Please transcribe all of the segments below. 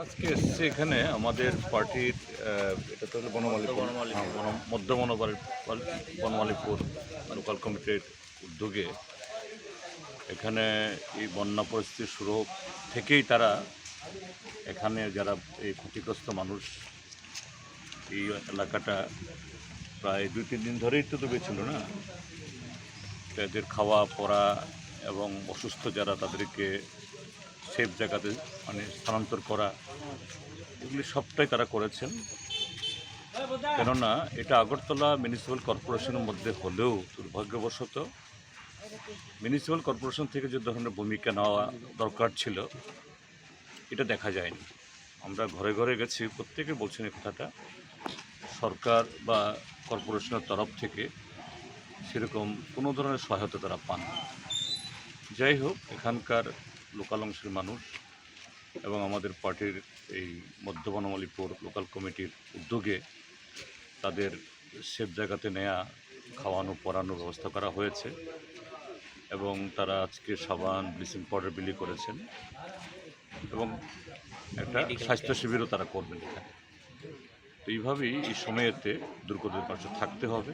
আজকে এসছে এখানে আমাদের পার্টির এটা তো হলো বনমালীপুর। হ্যাঁ, বন- মধ্য বনমালী বনমালীপুর লোকাল কমিটির উদ্যোগে এখানে এই বন্যা পরিস্থিতি শুরু থেকেই তারা এখানে যারা এই ক্ষতিগ্রস্ত মানুষ এই এলাকাটা প্রায় দুই তিন দিন ধরেই তো ডুবে ছিল না? তাদের খাওয়া পড়া এবং অসুস্থ যারা তাদেরকে সেফ জায়গাতে মানে স্থানান্তর করা, এগুলি সবটাই তারা করেছেন। কেননা এটা আগরতলা মিউনিসিপ্যাল কর্পোরেশনের মধ্যে হলেও দুর্ভাগ্যবশত মিউনিসিপ্যাল কর্পোরেশন থেকে যে ধরনের ভূমিকা নেওয়া দরকার ছিল, এটা দেখা যায়নি। আমরা ঘরে ঘরে গেছি, প্রত্যেকে বলছেন এই কথাটা। সরকার বা কর্পোরেশনের তরফ থেকে সেরকম কোনো ধরনের সহায়তা তারা পান যাই হোক, এখানকার লোকাল অংশের মানুষ এবং আমাদের পার্টির এই মধ্য বনমালীপুর লোকাল কমিটির উদ্যোগে তাদের সেফ জায়গাতে নেয়া খাওয়ানো পরানোর ব্যবস্থা করা হয়েছে এবং তারা আজকে সাবান ব্লিচিং পাউডার বিলি করেছেন এবং একটা স্বাস্থ্য শিবিরও তারা করবেন এখানে। তো এইভাবেই এই সময়েতে দুর্গতের পাশে থাকতে হবে।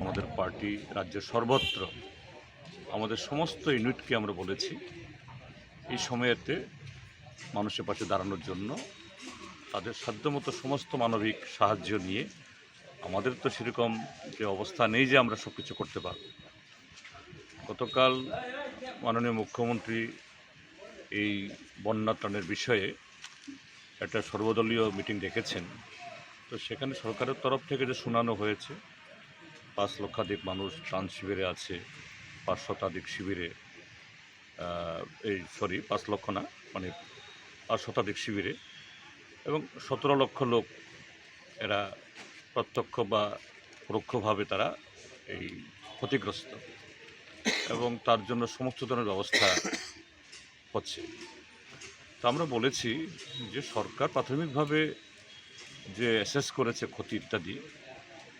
আমাদের পার্টি রাজ্যের সর্বত্র আমাদের সমস্ত ইউনিটকে আমরা বলেছি এই সময়েতে মানুষের পাশে দাঁড়ানোর জন্য তাদের সাধ্যমতো সমস্ত মানবিক সাহায্য নিয়ে আমাদের তো সেরকম যে অবস্থা নেই যে আমরা সব কিছু করতে পারব। গতকাল মাননীয় মুখ্যমন্ত্রী এই বন্যা ত্রাণের বিষয়ে একটা সর্বদলীয় মিটিং ডেকেছেন। তো সেখানে সরকারের তরফ থেকে যে শোনানো হয়েছে, পাঁচ লক্ষাধিক মানুষ ত্রাণ শিবিরে আছে, পাঁচ শতাধিক শিবিরে এই সরি পাঁচ লক্ষ না মানে পাঁচ শতাধিক শিবিরে। এবং সতেরো লক্ষ লোক এরা প্রত্যক্ষ বা পরোক্ষভাবে তারা এই ক্ষতিগ্রস্ত। এবং তার জন্য সমস্ত ধরনের ব্যবস্থা হচ্ছে। তো আমরা বলেছি যে সরকার প্রাথমিকভাবে যে অ্যাসেস করেছে ক্ষতি ইত্যাদি,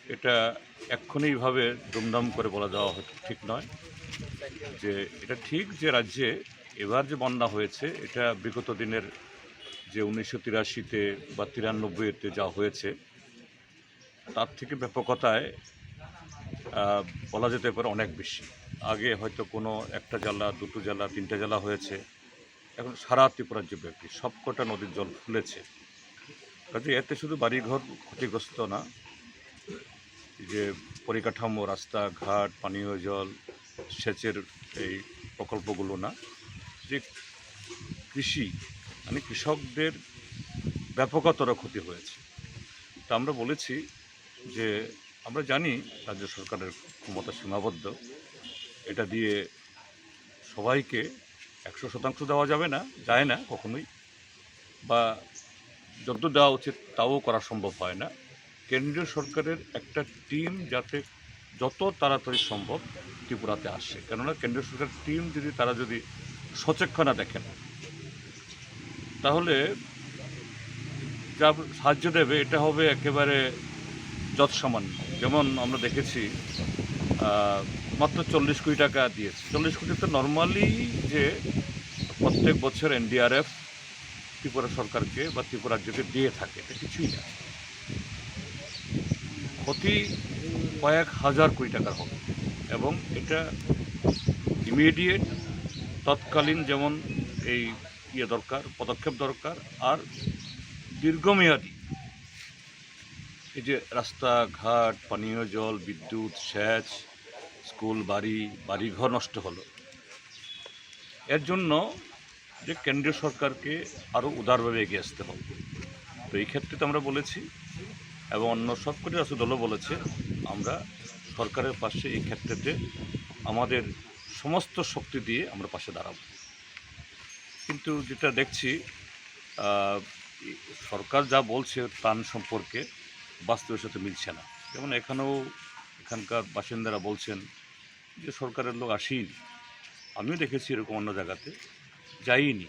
এটা এক্ষুনি এইভাবে দুমদাম করে বলা হয়তো ঠিক নয়। যে এটা ঠিক যে রাজ্যে এবার যে বন্যা হয়েছে, এটা বিগত দিনের যে উনিশশো তিরাশিতে বা তিরানব্বইতে যা হয়েছে, তার থেকে ব্যাপকতায় বলা যেতে পারে অনেক বেশি। আগে হয়তো কোনো একটা জেলা, দুটো জেলা, তিনটা জেলা হয়েছে। এখন সারা ত্রিপুরা যে ব্যাপী সবকটা নদীর জল ফুলেছে। কাজে এতে শুধু বাড়িঘর ক্ষতিগ্রস্ত না, যে পরিকাঠামো, রাস্তাঘাট, পানীয় জল সেচের এই প্রকল্পগুলো না, যে কৃষি মানে কৃষকদের ব্যাপকতর ক্ষতি হয়েছে। তা আমরা বলেছি যে, আমরা জানি রাজ্য সরকারের ক্ষমতা সীমাবদ্ধ। এটা দিয়ে সবাইকে একশো শতাংশ দেওয়া যাবে না, যায় না কখনোই। বা যত দেওয়া উচিত তাও করা সম্ভব হয় না। কেন্দ্রীয় সরকারের একটা টিম যাতে যত তাড়াতাড়ি সম্ভব ত্রিপুরাতে আসে। কেননা কেন্দ্রীয় সরকারের টিম যদি তারা যদি সচেক্ষণা দেখেন, তাহলে যা সাহায্য দেবে, এটা হবে একেবারে যৎসামান্য। যেমন আমরা দেখেছি মাত্র চল্লিশ কোটি টাকা দিয়েছে। চল্লিশ কোটি তো নর্মালি যে প্রত্যেক বছর এনডিআরএফ ত্রিপুরা সরকারকে বা ত্রিপুরা রাজ্যকে দিয়ে থাকে, এটা কিছুই না। ক্ষতি কয়েক হাজার কোটি টাকার হবে। এবং এটা ইমিডিয়েট তৎকালীন যেমন এই ইয়ে দরকার, পদক্ষেপ দরকার, আর দীর্ঘমেয়াদী। এই যে রাস্তাঘাট, পানীয় জল, বিদ্যুৎ, সেচ, স্কুল, বাড়ি, বাড়িঘর নষ্ট হলো। এর জন্য যে কেন্দ্রীয় সরকারকে আরও উদারভাবে এগিয়ে আসতে হবে। তো এই ক্ষেত্রে তো আমরা বলেছি এবং অন্য সবকটি রাষ্ট্র দলও বলেছে, আমরা সরকারের পাশে এই ক্ষেত্রেতে আমাদের সমস্ত শক্তি দিয়ে আমরা পাশে দাঁড়াবো। কিন্তু যেটা দেখছি সরকার যা বলছে ত্রাণ সম্পর্কে বাস্তবের সাথে মিলছে না। যেমন এখানেও এখানকার বাসিন্দারা বলছেন যে সরকারের লোক আসেনি আমিও দেখেছি এরকম অন্য জায়গাতে যাইনি